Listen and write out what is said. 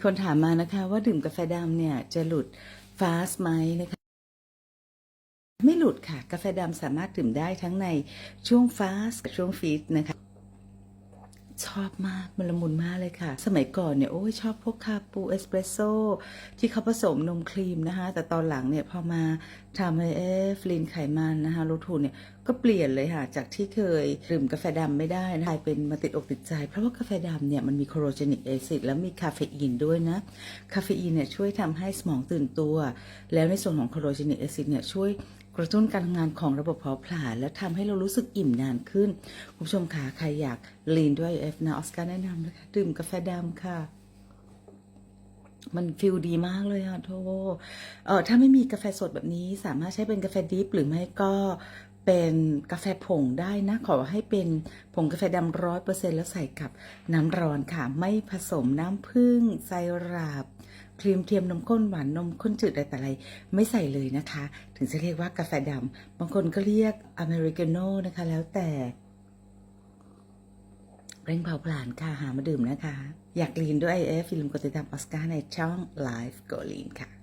คนถามมานะคะว่าดื่มกาแฟดำเนี่ยจะหลุดฟาสไหมนะคะ ไม่หลุดค่ะ กาแฟดำสามารถดื่มได้ทั้งในช่วงฟาสกับช่วงฟีดนะคะ ชอบมากมันละมุนมากเลยค่ะ สมัยก่อนเนี่ยโอ้ยชอบพวกคาปูเอสเปรสโซ่ที่เขาผสมนมครีมนะคะ แต่ตอนหลังเนี่ยพอมาทำให้เอฟลีนไขมันนะคะลดทุนเนี่ยก็เปลี่ยนเลยค่ะจากที่เคยดื่มกาแฟดำไม่ได้นะกลายเป็นมาติดอกติดใจ เพราะว่ากาแฟดำเนี่ยมันมีโคโรเจนิกแอซิดแล้วมีคาเฟอีนด้วยนะ คาเฟอีนเนี่ยช่วยทำให้สมองตื่นตัว แล้วในส่วนของโคโรเจนิกแอซิดเนี่ยช่วย กระตุ้นการทำงานของระบบเผาผลาญและทำให้เรารู้สึกอิ่มนานขึ้น คุณผู้ชมคะใครอยากลีนด้วยเอฟนะออสการ์แนะนำนะคะ ดื่มกาแฟดำค่ะ มันฟิลดีมากเลยอะโทเออถ้าไม่มีกาแฟสดแบบนี้สามารถใช้เป็นกาแฟดิฟหรือไม่ก็เป็นกาแฟผงได้นะ ขอให้เป็นผงกาแฟดำร้อยเปอร์เซ็นแล้วใส่กับน้ำร้อนค่ะ ไม่ผสมน้ำผึ้งไซรัป ครีมเทียมนมข้นหวานนมข้นจืดอะไรแต่อะไรไม่ใส่เลยนะคะ ถึงจะเรียกว่ากาแฟดำบางคนก็เรียกอเมริกาโน่นะคะ แล้วแต่เร่งเผาผลาญค่ะ หามาดื่มนะคะ อยากลีนด้วย IF ฟิล์มกดติดตามออสการ์ในช่อง Live ก o ลีนค่ะ